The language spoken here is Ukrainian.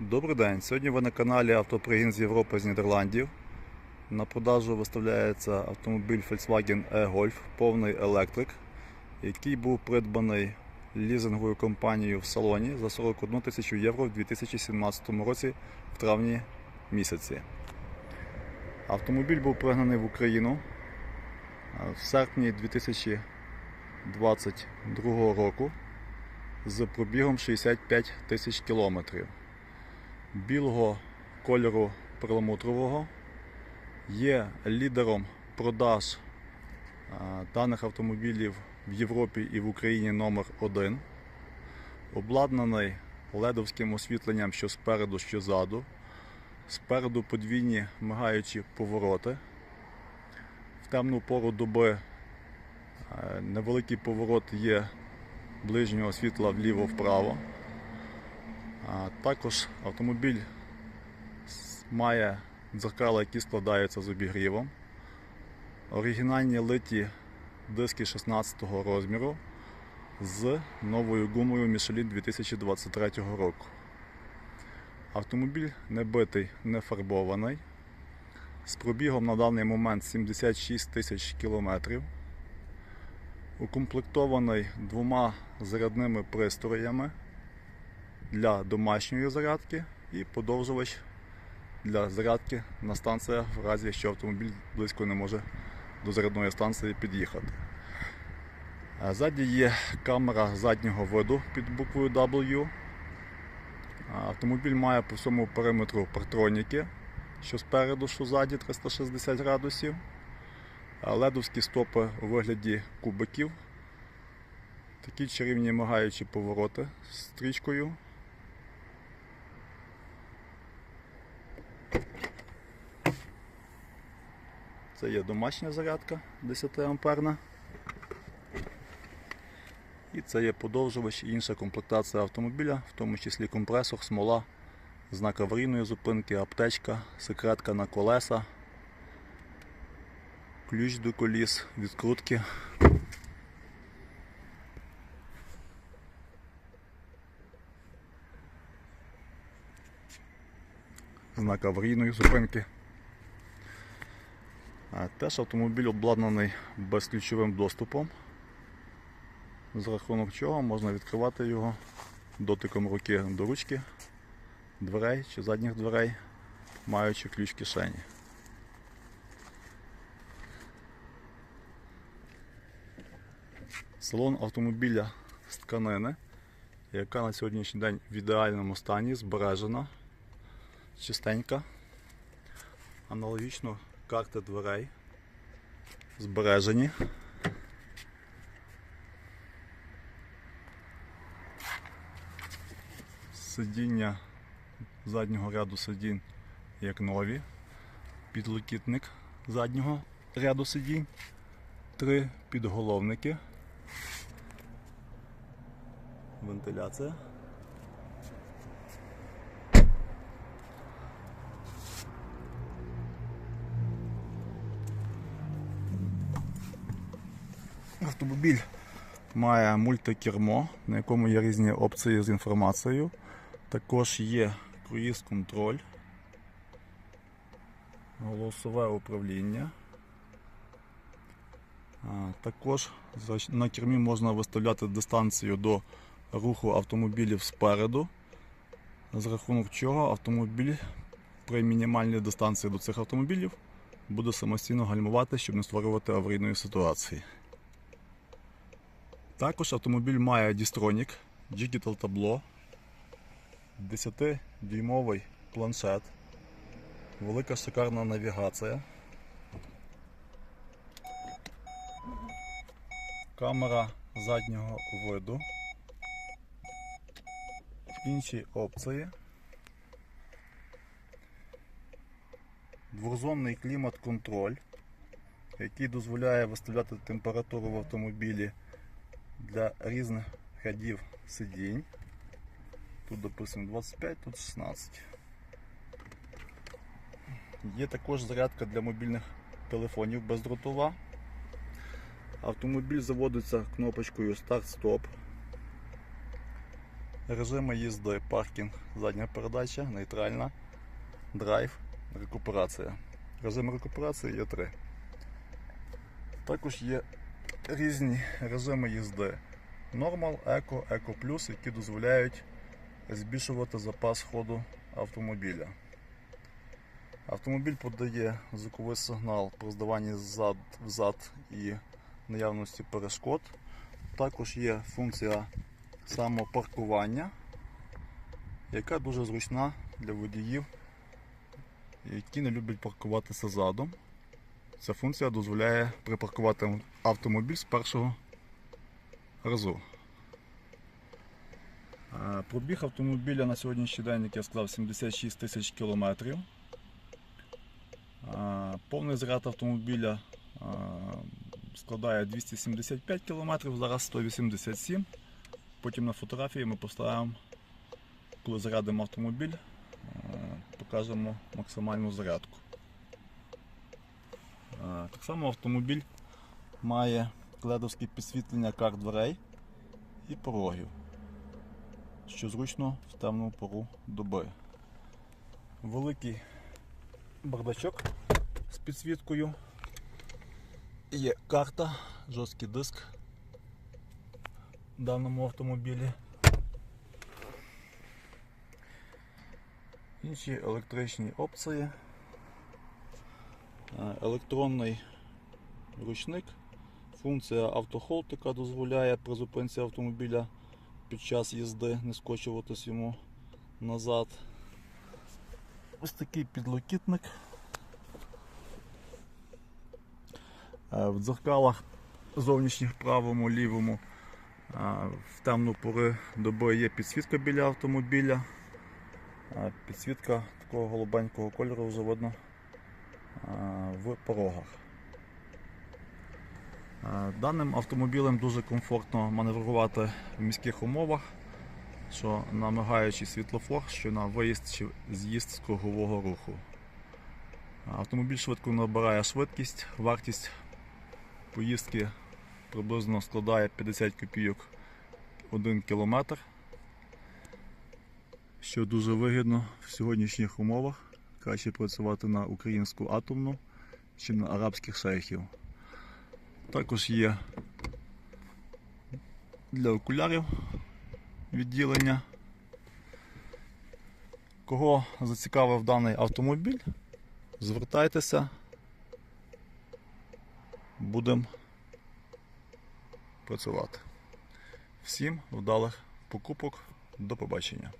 Добрий день. Сьогодні ви на каналі Автопригін з Європи з Нідерландів. На продажу виставляється автомобіль Volkswagen E-Golf, повний електрик, який був придбаний лізинговою компанією в салоні за 41 тисячу євро в 2017 році в травні місяці. Автомобіль був пригнаний в Україну в серпні 2022 року з пробігом 65 тисяч кілометрів білого кольору перламутрового, є лідером продаж е, даних автомобілів в Європі і в Україні номер 1 обладнаний ледовським освітленням що спереду, що ззаду. Спереду подвійні мигаючі повороти. В темну пору доби е, невеликий поворот є ближнього світла вліво-вправо. Також автомобіль має дзеркала, які складаються з обігрівом. Оригінальні литі диски 16 розміру з новою гумою Michelin 2023 року. Автомобіль не битий, не фарбований. З пробігом на даний момент 76 тисяч кілометрів. Укомплектований двома зарядними пристроями для домашньої зарядки і подовжувач для зарядки на станціях в разі, якщо автомобіль близько не може до зарядної станції під'їхати. Ззаді є камера заднього виду під буквою W. Автомобіль має по всьому периметру партроніки, що спереду, що ззаді 360 градусів. Ледовські стопи у вигляді кубиків. Такі чарівні мигаючі повороти з стрічкою. Це є домашня зарядка 10 амперна. І це є подовжувач і інша комплектація автомобіля, в тому числі компресор, смола, знак аварійної зупинки, аптечка, секретка на колеса, ключ до коліс, відкрутки. Знак аварійної зупинки. Теж автомобіль обладнаний безключовим доступом, з рахунок чого можна відкривати його дотиком руки до ручки, дверей чи задніх дверей, маючи ключ кишені. Салон автомобіля з тканини, яка на сьогоднішній день в ідеальному стані, збережена, чистенька. Аналогічно карти дверей збережені. Сидіння заднього ряду сидінь як нові. Підлокітник заднього ряду сидінь. Три підголовники. Вентиляція. Автомобіль має мультикермо, на якому є різні опції з інформацією. Також є круїз-контроль, голосове управління. Також на кермі можна виставляти дистанцію до руху автомобілів спереду, з рахунок чого автомобіль при мінімальній дистанції до цих автомобілів буде самостійно гальмувати, щоб не створювати аварійної ситуації. Також автомобіль має Distronic, Digital табло, 10-дюймовий планшет, велика шикарна навігація, камера заднього виду, інші опції, двохзонний клімат-контроль, який дозволяє виставляти температуру в автомобілі для різних рядів сидінь. Тут, допустимо, 25, тут 16. Є також зарядка для мобільних телефонів бездротова. Автомобіль заводиться кнопочкою старт-стоп. Режими їзди, паркінг, задня передача, нейтральна, драйв, рекуперація. Режим рекуперації є три. Також є різні режими їзди. Нормал, Еко, Еко Плюс, які дозволяють збільшувати запас ходу автомобіля. Автомобіль подає звуковий сигнал при здаванні ззад, взад і наявності перешкод. Також є функція самопаркування, яка дуже зручна для водіїв, які не люблять паркуватися задом. Ця функція дозволяє припаркувати автомобіль з першого разу. Пробіг автомобіля на сьогоднішній день, як я сказав, 76 тисяч кілометрів. Повний заряд автомобіля складає 275 км, зараз 187 Потім на фотографії ми поставимо, коли зарядимо автомобіль, покажемо максимальну зарядку. Так само автомобіль має ледовське підсвітлення карт дверей і порогів, що зручно в темну пору доби. Великий бардачок з підсвіткою. Є карта, жорсткий диск в даному автомобілі. Інші електричні опції. Е, Електронний ручник, функція автохолд, яка дозволяє при зупинці автомобіля під час їзди не скочуватись йому назад. Ось такий підлокітник. Е, В дзеркалах зовнішніх правому, лівому е, в темну пори доби є підсвітка біля автомобіля. Підсвітка такого голубенького кольору е, в порогах. Е, Даним автомобілем дуже комфортно маневрувати в міських умовах, що на мигаючий світлофор, що на виїзд чи з'їзд з кругового руху. Автомобіль швидко набирає швидкість, вартість поїздки приблизно складає 50 копійок 1 кілометр, що дуже вигідно в сьогоднішніх умовах. Краще працювати на українську атомну чи на арабських шейхів. Також є для окулярів відділення. Кого зацікавив даний автомобіль, звертайтеся. Будемо працювати. Всім вдалих покупок. До побачення.